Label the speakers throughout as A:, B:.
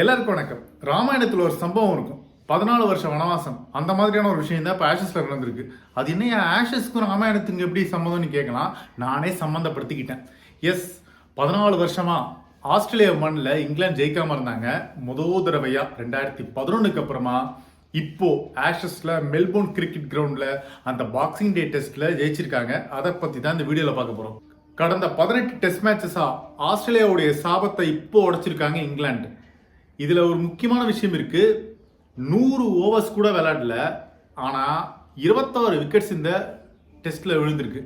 A: எல்லாருக்கும் வணக்கம். ராமாயணத்தில் ஒரு சம்பவம் இருக்கும். பதினாலு வருஷம் வனவாசம். அந்த மாதிரியான ஒரு விஷயம் தான் இப்போ ஆஷஸில் நடந்திருக்கு. அது என்ன ஆஷஸ்க்கும் ராமாயணத்துக்கு எப்படி சம்மந்தம்னு கேட்கலாம் நானே சம்மந்தப்படுத்திக்கிட்டேன் எஸ் பதினாலு வருஷமா ஆஸ்திரேலியா மண்ணில் இங்கிலாந்து ஜெயிக்காமல் இருந்தாங்க. முதல் தடவையா ரெண்டாயிரத்தி பதினொன்றுக்கு அப்புறமா இப்போ ஆஷஸில் மெல்போர்ன் கிரிக்கெட் கிரவுண்டில் அந்த பாக்ஸிங் டே டெஸ்ட்டில் ஜெயிச்சிருக்காங்க. அதை பற்றி தான் இந்த வீடியோவில் பார்க்க போகிறோம் கடந்த பதினெட்டு டெஸ்ட் மேட்சஸாக ஆஸ்திரேலியாவுடைய சாபத்தை இப்போ உடைச்சிருக்காங்க இங்கிலாந்து. இதில் ஒரு முக்கியமான விஷயம் இருக்கு. நூறு ஓவர்ஸ் கூட விளையாடல. ஆனால் இருபத்தாறு விக்கெட்ஸ் இந்த டெஸ்ட்ல விழுந்திருக்கு.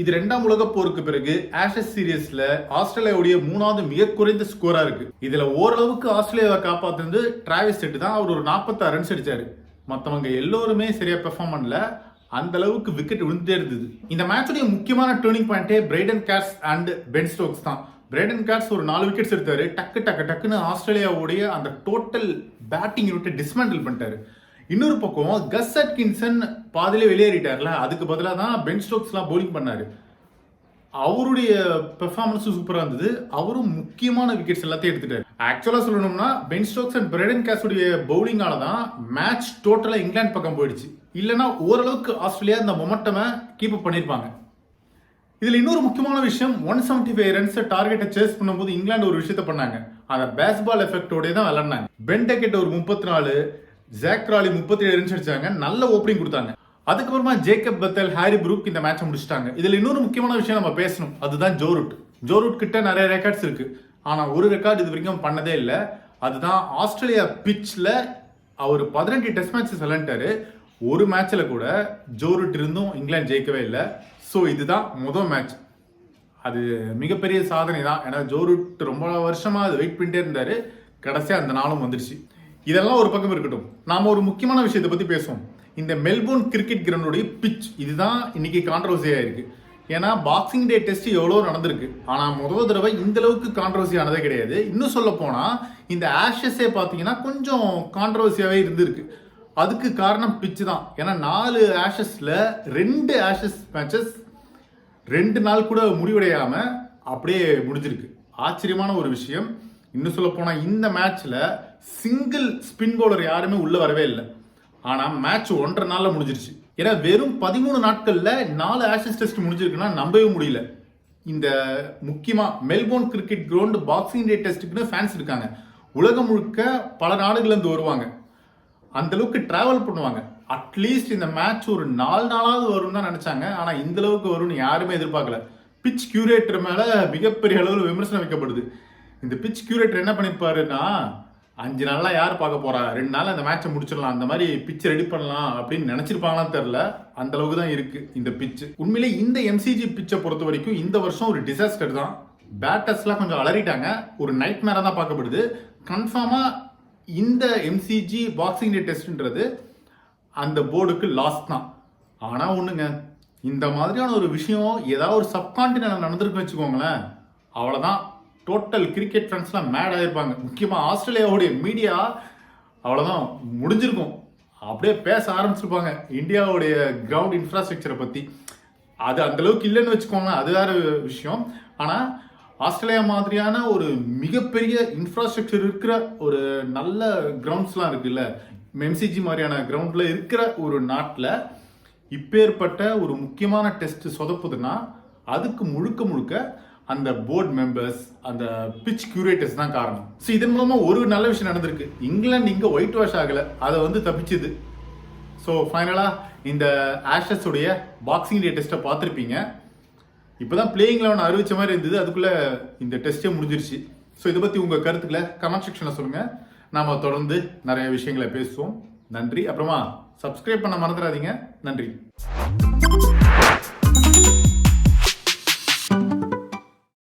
A: இது ரெண்டாம் உலக போருக்கு பிறகு ஆஷஸ் சீரியஸ்ல ஆஸ்திரேலியாவுடைய மூணாவது மிக குறைந்த ஸ்கோரா இருக்கு. இதுல ஓரளவுக்கு ஆஸ்திரேலியாவை காப்பாத்துனது டிராவிஸ் செட்டு தான். அவர் ஒரு 46 ரன்ஸ் அடிச்சாரு. மற்றவங்க எல்லோருமே சரியா பெர்ஃபார்ம் பண்ணல. அந்த அளவுக்கு விக்கெட் விழுந்துட்டே இருந்தது. இந்த மேட்சுடைய முக்கியமான turning பாயிண்டே Brydon Carse and Ben Stokes தான். பிரேடன் கேட்ஸ் ஒரு நாலு விக்கெட்ஸ் எடுத்தார். டக்கு டக்கு டக்குன்னு ஆஸ்திரேலியாவுடைய அந்த டோட்டல் பேட்டிங் யூனிட்டை டிஸ்மேண்டில் பண்ணிட்டாரு. இன்னொரு பக்கம் கஸ் அட்கின்சன் பாதியிலே வெளியேறிட்டார்ல. அதுக்கு பதிலாக தான் பென் ஸ்டோக்ஸ்லாம் போலிங் பண்ணார். அவருடைய பெர்ஃபார்மன்ஸும் சூப்பராக இருந்தது. அவரும் முக்கியமான விக்கெட்ஸ் எல்லாத்தையும் எடுத்துட்டார். ஆக்சுவலாக சொல்லணும்னா பென் ஸ்டோக்ஸ் அண்ட் பிரேடன் கேஸுடைய பவுலிங்கால தான் மேட்ச் டோட்டலாக இங்கிலாந்து பக்கம் போயிடுச்சு. இல்லைன்னா ஓரளவுக்கு ஆஸ்திரேலியா இந்த மொமெட்டமை கீப் அப் பண்ணியிருப்பாங்க இதில் இன்னொரு முக்கியமான விஷயம் ஒன் செவன்டி ஃபைவ் ரன்ஸ் டார்கெட்டை சேஸ் பண்ணும்போது இங்கிலாந்து ஒரு விஷயத்த பண்ணாங்க. அந்த பேஸ்பால் எஃபெக்டோட தான் விளாண்டாங்க பென்டெக்கெட் ஒரு முப்பத்தி நாலு ஜாக்ராலி முப்பத்தி ஏழு ரன்ஸ் அடிச்சாங்க. நல்ல ஓப்பனிங் கொடுத்தாங்க. அதுக்கப்புறமா ஜேக்கப் பத்தல் ஹாரி புரூக் இந்த மேட்சை முடிச்சிட்டாங்க. இதில் இன்னொரு முக்கியமான விஷயம் நம்ம பேசணும். அதுதான் ஜோரூட் ஜோரூட் கிட்ட நிறைய ரெக்கார்ட்ஸ் இருக்கு. ஆனால் ஒரு ரெக்கார்டு இது வரைக்கும் பண்ணதே இல்லை. அதுதான் ஆஸ்திரேலியா பிச்சில் அவர் பதினெட்டு டெஸ்ட் மேட்சஸ் விளையாண்டாரு. ஒரு மேட்ச்சில் கூட ஜோரூட் இருந்தும் இங்கிலாந்து ஜெயிக்கவே இல்லை. ஸோ இதுதான் முதல் மேட்ச் அது மிகப்பெரிய சாதனை தான் ஏன்னா ஜோரூட் ரொம்ப வருஷமாக அது வெயிட் பண்ணிட்டே இருந்தார். கடைசியாக அந்த நாளும் வந்துடுச்சு இதெல்லாம் ஒரு பக்கம் இருக்கட்டும். நாம் ஒரு முக்கியமான விஷயத்தை பற்றி பேசுவோம். இந்த மெல்போர்ன் கிரிக்கெட் கிரவுண்டுடைய பிச் இதுதான் இன்னைக்கு கான்ட்ரவர்சியாக இருக்குது ஏன்னா பாக்ஸிங் டே டெஸ்ட் எவ்வளோ நடந்திருக்கு. ஆனால் முதல் தடவை இந்த அளவுக்கு கான்ட்ரவர்சி ஆனதே கிடையாது. இன்னும் சொல்ல போனால் இந்த ஆஷஸே பார்த்தீங்கன்னா கொஞ்சம் கான்ட்ரவர்சியாகவே இருந்திருக்கு. அதுக்கு காரணம் பிச்சு தான். ஏன்னா நாலு ஆஷஸில் ரெண்டு ஆஷஸ் மேட்சஸ் ரெண்டு நாள் கூட முடிவடையாமல் அப்படியே முடிஞ்சிருக்கு. ஆச்சரியமான ஒரு விஷயம். இன்னும் சொல்ல போனால் இந்த மேட்ச்சில் சிங்கிள் ஸ்பின் பவுலர் யாருமே உள்ளே வரவே இல்லை. ஆனால் மேட்ச் ஒன்றரை நாளில் முடிஞ்சிருச்சு. ஏன்னா வெறும் பதிமூணு நாட்களில் நாலு ஆஷஸ் டெஸ்ட் முடிஞ்சிருக்குன்னா நம்பவே முடியல. இந்த முக்கியமாக Melbourne cricket ground boxing day டெஸ்ட்டுக்குன்னு fans இருக்காங்க. உலகம் முழுக்க பல நாடுகள்லேருந்து வருவாங்க. அந்த அளவுக்கு டிராவல் பண்ணுவாங்க. அட்லீஸ்ட் இந்த மேட்ச் ஒரு நாலு நாளாவது வரும்னு தான் நினச்சாங்க. ஆனால் இந்த அளவுக்கு வரும்னு யாருமே எதிர்பார்க்கல. பிச் கியூரேட்டர் மேலே மிகப்பெரிய அளவில் விமர்சனம் வைக்கப்படுது. இந்த பிச் கியூரேட்டர் என்ன பண்ணிப்பாருன்னா அஞ்சு நாளாக யார் பார்க்க போகிறா ரெண்டு நாள் அந்த மேட்ச்சை முடிச்சிடலாம். அந்த மாதிரி பிச் ரெடி பண்ணலாம் அப்படின்னு நினச்சிருப்பாங்களான்னு தெரில அந்த அளவுக்கு தான் இருக்குது இந்த பிச்சு உண்மையிலே இந்த எம்சிஜி பிச்சை பொறுத்த வரைக்கும் இந்த வருஷம் ஒரு டிசாஸ்டர் தான். பேட்டர்ஸ்லாம் கொஞ்சம் அலறிட்டாங்க. ஒரு நைட் மேரா தான் பார்க்கப்படுது. கன்ஃபார்மாக இந்த எம்சிஜி பாக்ஸிங் டே டெஸ்ட்ன்றது அந்த போர்டுக்கு லாஸ் தான். ஆனால் ஒன்றுங்க இந்த மாதிரியான ஒரு விஷயம் ஏதாவது ஒரு சப்கான்டினென்ட் நடந்திருக்கு வச்சுக்கோங்களேன் அவ்வளோதான் டோட்டல் கிரிக்கெட் ஃபேன்ஸ்லாம் மேட் இருப்பாங்க முக்கியமாக ஆஸ்திரேலியாவுடைய மீடியா அவ்வளோதான் முடிஞ்சிருக்கும். அப்படியே பேச ஆரம்பிச்சிருப்பாங்க. இந்தியாவுடைய கிரவுண்ட் இன்ஃப்ராஸ்ட்ரக்சரை பற்றி அது அந்த அளவுக்கு இல்லைன்னு வச்சுக்கோங்களேன் அது வேறு விஷயம். ஆனால் ஆஸ்திரேலியா மாதிரியான ஒரு மிகப்பெரிய இன்ஃப்ராஸ்ட்ரக்சர் இருக்கிற ஒரு நல்ல கிரவுண்ட்ஸ்லாம் இருக்குல்ல. எம்சிஜி மாதிரியான கிரவுண்டில் இருக்கிற ஒரு நாட்டில் இப்பேற்பட்ட ஒரு முக்கியமான டெஸ்ட் சொதப்புதுன்னா அதுக்கு முழுக்க முழுக்க அந்த போர்டு மெம்பர்ஸ் அந்த பிச் கியூரேட்டர்ஸ் தான் காரணம். ஸோ இதன் மூலமாக ஒரு நல்ல விஷயம் நடந்திருக்கு. இங்கிலாந்து இங்கே ஒயிட் வாஷ் ஆகலை. அதை வந்து தப்பிச்சுது. ஸோ ஃபைனலாக இந்த ஆஷஸ் உடைய பாக்ஸிங் டே டெஸ்ட்டை பார்த்துருப்பீங்க. இப்போ தான் பிளேயிங் லெவன் அறிவிச்ச மாதிரி இருந்தது. அதுக்குள்ளே இந்த டெஸ்ட்டே முடிஞ்சிருச்சு. ஸோ இதை பற்றி உங்கள் கருத்துக்களை கமெண்ட் செக்ஷனில் சொல்லுங்கள் நாம் தொடர்ந்து நிறைய விஷயங்களை பேசுவோம். நன்றி. அப்புறமா சப்ஸ்கிரைப் பண்ண மறந்துடாதீங்க. நன்றி.